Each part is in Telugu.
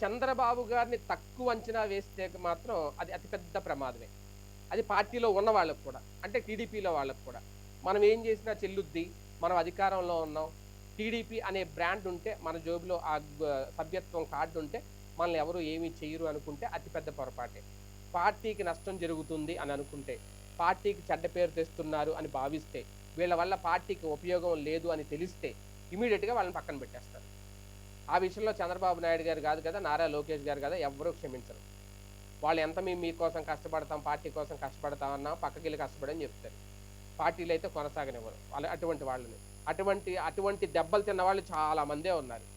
చంద్రబాబు గారిని తక్కువ అంచనా వేస్తే మాత్రం అది అతిపెద్ద ప్రమాదమే. అది పార్టీలో ఉన్న వాళ్ళకు కూడా అంటే టీడీపీలో వాళ్ళకు కూడా. మనం ఏం చేసినా చెల్లుద్ది మనం అధికారంలో ఉన్నాం. టీడీపీ అనే బ్రాండ్ ఉంటే మన జోబులో ఆ సభ్యత్వం కార్డు ఉంటే మనల్ని ఎవరు ఏమీ చేయరు అనుకుంటే అతిపెద్ద పొరపాటే. పార్టీకి నష్టం జరుగుతుంది అని అనుకుంటే పార్టీకి చెడ్డ పేరు తెస్తున్నారు అని భావిస్తే వీళ్ళ వల్ల పార్టీకి ఉపయోగం లేదు అని తెలిస్తే ఇమీడియట్గా వాళ్ళని పక్కన పెట్టేస్తారు. ఆ విషయంలో చంద్రబాబు నాయుడు గారు కాదు కదా నారా లోకేష్ గారు కదా ఎవరూ క్షమించరు. వాళ్ళు ఎంత మేము మీకోసం కష్టపడతాం పార్టీ కోసం కష్టపడతామన్నా పక్కకి వెళ్ళి కష్టపడని చెప్తారు. పార్టీలు అయితే కొనసాగనివ్వరు. వాళ్ళు అటువంటి వాళ్ళని. అటువంటి అటువంటి దెబ్బలు తిన్న వాళ్ళు చాలా మందే ఉన్నారు.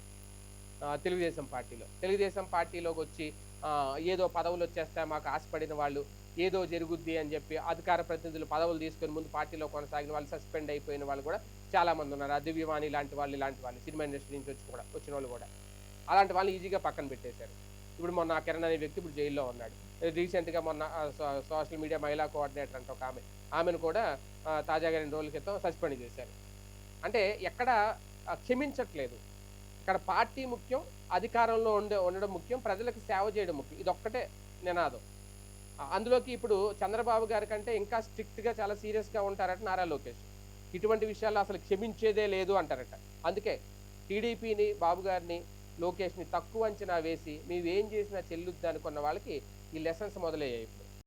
తెలుగుదేశం పార్టీలో. తెలుగుదేశం పార్టీలోకి వచ్చి ఏదో పదవులు వచ్చేస్తాయి మాకు ఆశపడిన వాళ్ళు ఏదో జరుగుద్ది అని చెప్పి అధికార ప్రతినిధులు పదవులు తీసుకొని ముందు పార్టీలో కొనసాగిన వాళ్ళు సస్పెండ్ అయిపోయిన వాళ్ళు కూడా చాలామంది ఉన్నారు. అదివ్యవాణి లాంటి వాళ్ళు ఇలాంటి వాళ్ళు సినిమా ఇండస్ట్రీ నుంచి వచ్చి కూడా వచ్చిన వాళ్ళు కూడా. అలాంటి వాళ్ళు ఈజీగా పక్కన పెట్టేశారు. ఇప్పుడు మొన్న ఆ కిరణ్ అనే వ్యక్తి ఇప్పుడు జైల్లో ఉన్నాడు. రీసెంట్గా మొన్న సోషల్ మీడియా మహిళా కోఆర్డినేటర్ అంటే ఒక ఆమె. ఆమెను కూడా తాజాగా రెండు రోజుల క్రితం సస్పెండ్ చేశారు. అంటే ఎక్కడ క్షమించట్లేదు. ఇక్కడ పార్టీ ముఖ్యం అధికారంలో ఉండే ఉండడం ముఖ్యం ప్రజలకు సేవ చేయడం ముఖ్యం. ఇది ఒక్కటే నినాదం అందులోకి ఇప్పుడు చంద్రబాబు గారి కంటే ఇంకా స్ట్రిక్ట్గా చాలా సీరియస్గా ఉంటారట నారా లోకేష్. ఇటువంటి విషయాల్లో అసలు క్షమించేదే లేదు అంటారట. అందుకే టీడీపీని బాబు గారిని లోకేష్ని తక్కువ అంచనా వేసి మేము ఏం చేసినా చెల్లుద్ది అనుకున్న వాళ్ళకి ఈ లెసన్స్ మొదలయ్యాయి ఇప్పుడు.